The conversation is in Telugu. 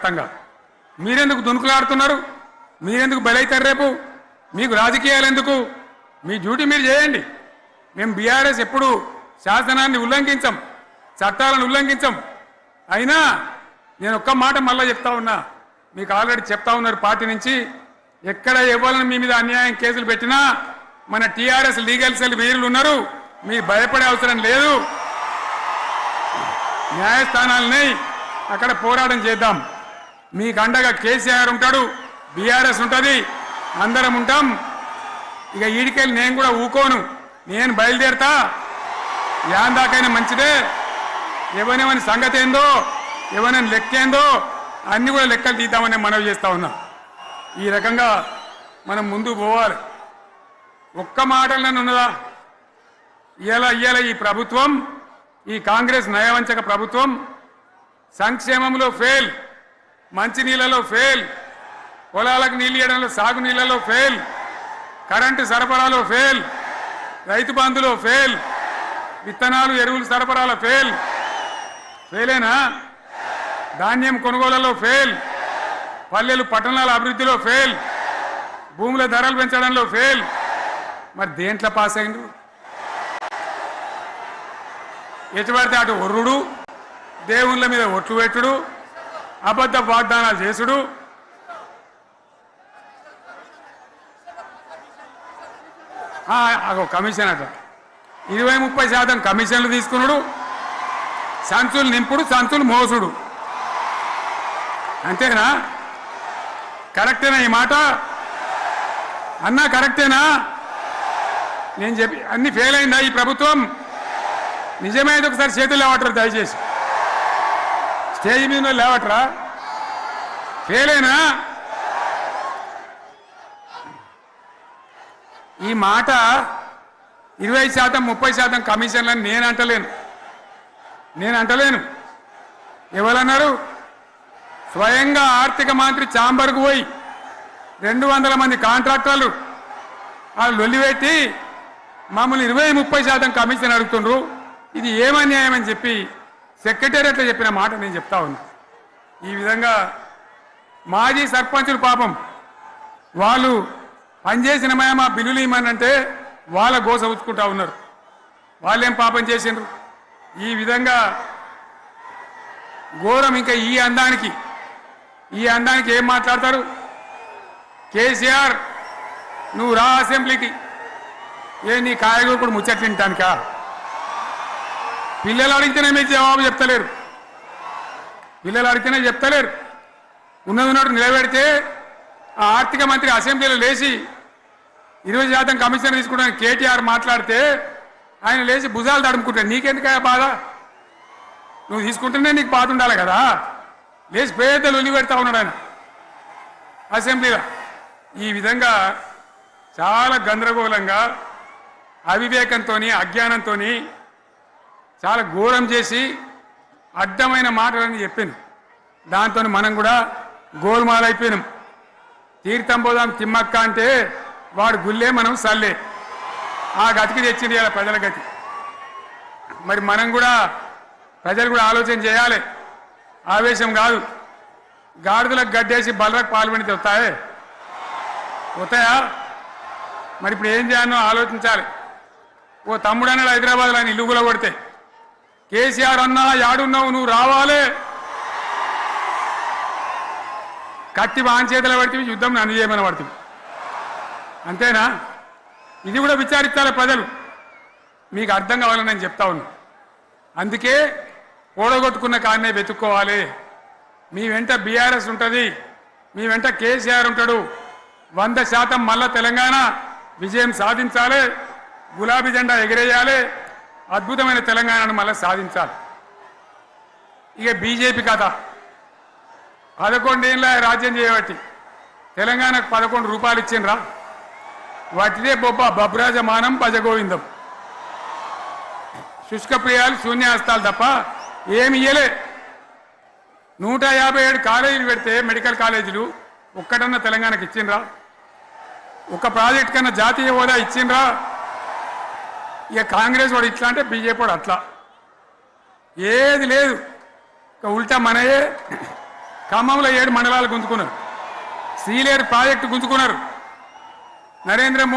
ఖచ్చితంగా మీరెందుకు దునుకులాడుతున్నారు? మీరెందుకు బలైతారు రేపు? మీకు రాజకీయాలు ఎందుకు మీ డ్యూటీ మీరు చేయండి. మేము బీఆర్ఎస్ ఎప్పుడు శాసనాన్ని ఉల్లంఘించం చట్టాలను ఉల్లంఘించం. అయినా నేను ఒక్క మాట మళ్ళీ చెప్తా ఉన్నా. మీకు ఆల్రెడీ చెప్తా ఉన్నారు పార్టీ నుంచి. ఎక్కడ ఇవ్వాలని మీ మీద అన్యాయం కేసులు పెట్టినా మన టీఆర్ఎస్ లీగల్ సెల్ వీరులు ఉన్నారు. మీరు భయపడే అవసరం లేదు. న్యాయస్థానాలని అక్కడ పోరాటం చేద్దాం. మీకు అండగా కేసీఆర్ ఉంటాడు బీఆర్ఎస్ ఉంటుంది అందరం ఉంటాం. ఇక ఈడికెళ్ళి నేను కూడా ఊకోను. నేను బయలుదేరతా. యాందాకైనా మంచిదే. ఎవరెవని సంగతి ఏందో ఎవరైనా లెక్క ఏందో కూడా లెక్కలు తీద్దామని మనవి చేస్తా ఉన్నా. ఈ రకంగా మనం ముందు పోవాలి. ఒక్క మాటలను ఉన్నదా? ఇలా ఇవాళ ఈ ప్రభుత్వం ఈ కాంగ్రెస్ నయవంచక ప్రభుత్వం సంక్షేమంలో ఫెయిల్ మంచినీళ్ళలో ఫెయిల్ పొలాలకు నీళ్ళు ఇవ్వడంలో సాగు నీళ్ళలో ఫెయిల్ కరెంటు సరఫరాలో ఫెయిల్ రైతు బంధులో ఫెయిల్ విత్తనాలు ఎరువులు సరఫరాల ఫెయిల్ ఫెయిలేనా ధాన్యం కొనుగోలలో ఫెయిల్ పల్లెలు పట్టణాల అభివృద్ధిలో ఫెయిల్ భూముల ధరలు పెంచడంలో ఫెయిల్ మరి దేంట్లో పాస్ అయిండు? ఎటు పడితే అటు ఒర్రుడు దేవుళ్ళ మీద ఒట్లు పెట్టుడు అబద్ధ వాగ్దానాలు చేసుడు. అగో కమిషన్ అట. ఇరవై ముప్పై శాతం కమిషన్లు తీసుకున్నాడు సంచులు నింపుడు సంచులు మోసుడు. అంతేనా? కరెక్టేనా ఈ మాట? అన్నా కరెక్టేనా? నేను చెప్పి అన్ని ఫెయిల్ అయిందా ఈ ప్రభుత్వం? నిజమైనది ఒకసారి చేతులు లేవటరు దయచేసి. స్టేజ్ మీద లేవట్రా? లేవటరా ఫెయిలేనా ఈ మాట ఇరవై శాతం ముప్పై శాతం కమిషన్లని నేను అంటలేను. నేను అంటలేను. ఎవరన్నారు? స్వయంగా ఆర్థిక మంత్రి చాంబర్కు పోయి రెండు వందల మంది కాంట్రాక్టర్లు వాళ్ళు లొల్లిపెట్టి మమ్మల్ని ఇరవై ముప్పై శాతం కమిషన్ అడుగుతుండ్రు. ఇది ఏమన్యాయం అని చెప్పి సెక్రటేరియట్లో చెప్పిన మాట నేను చెప్తా ఉన్నా. ఈ విధంగా మాజీ సర్పంచులు పాపం వాళ్ళు పనిచేసిన మా బిల్లులు ఇమ్మనంటే వాళ్ళ గోస ఉంచుకుంటా ఉన్నారు. వాళ్ళేం పాపం చేసిండ్రు? ఈ విధంగా ఘోరం ఇంకా ఈ అందానికి ఈ అందానికి ఏం మాట్లాడతారు? కేసీఆర్ నువ్వు రా అసెంబ్లీకి. ఏ నీ కాయగూరుకుడు ముచ్చట్లు తింటానికా? పిల్లలు అడిగితేనే మీకు జవాబు చెప్తలేరు. పిల్లలు అడిగితేనే చెప్తలేరు. ఉన్నది ఉన్నట్టు నిలబెడితే ఆ ఆర్థిక మంత్రి అసెంబ్లీలో లేచి ఇరవై శాతం కమిషన్ తీసుకుంటాను కేటీఆర్ మాట్లాడితే ఆయన లేచి భుజాలు తడుముకుంటాడు నీకెందుకయ్యా బాధ? నువ్వు తీసుకుంటేనే నీకు బాధ ఉండాలి కదా. లేచి పేదలు ఉల్లి పెడతా ఉన్నాడు ఆయన అసెంబ్లీలో. ఈ విధంగా చాలా గందరగోళంగా అవివేకంతో అజ్ఞానంతో చాలా ఘోరం చేసి అడ్డమైన మాటలని చెప్పింది దాంతో మనం కూడా గోల్మాల్ అయిపోయినాం. తీర్థం పోదాం తిమ్మక్క అంటే వాడు గుల్లే మనం సల్లే. ఆ గతికి తెచ్చింది ఇలా ప్రజల గతి. మరి మనం కూడా ప్రజలు కూడా ఆలోచన చేయాలి. ఆవేశం కాదు. గాడిదలకు గడ్డేసి బలరకు పాల్పడితే వస్తాయే? వస్తాయా? మరి ఇప్పుడు ఏం చేయాలో ఆలోచించాలి. ఓ తమ్ముడు అన్నాడు హైదరాబాద్లో ఆయన ఇల్లు కూడా కొడితే కేసీఆర్ అన్నా యాడున్నావు నువ్వు రావాలి. కత్తి వాంచేతలు పడితే యుద్ధం నన్ను చేయమని పడుతుంది. అంతేనా? ఇది కూడా విచారిస్తారు ప్రజలు. మీకు అర్థం కావాలని నేను చెప్తా ఉన్నా. అందుకే ఓడగొట్టుకున్న కారణే వెతుక్కోవాలి. మీ వెంట బీఆర్ఎస్ ఉంటుంది. మీ వెంట కేసీఆర్ ఉంటాడు. వంద శాతం మళ్ళా తెలంగాణ విజయం సాధించాలి. గులాబీ జెండా ఎగిరేయాలి. అద్భుతమైన తెలంగాణను మళ్ళీ సాధించాలి. ఇక బీజేపీ కథ. పదకొండేళ్ళ రాజ్యం చేయబట్టి తెలంగాణకు పదకొండు రూపాయలు ఇచ్చిండ్రా. వాటిదే బొబ్బ బబ్రాజమానం భజగోవిందం శుష్క ప్రియాలు శూన్యాస్తాలు తప్ప ఏమి ఇయ్యలే. నూట యాభై ఏడు కాలేజీలు పెడితే మెడికల్ కాలేజీలు ఒక్కటన్నా తెలంగాణకి ఇచ్చిండ్రా. ఒక ప్రాజెక్ట్ కన్నా జాతీయ హోదా ఇచ్చిండ్రా. ఇక కాంగ్రెస్ వాడు ఇట్లా అంటే బీజేపీ వాడు అట్లా. ఏది లేదు. ఇక ఉల్టా మనయే. ఖమ్మంలో ఏడు మండలాలు గుంజుకున్నారు. సీలేరు ప్రాజెక్టు గుంజుకున్నారు. నరేంద్ర మోడీ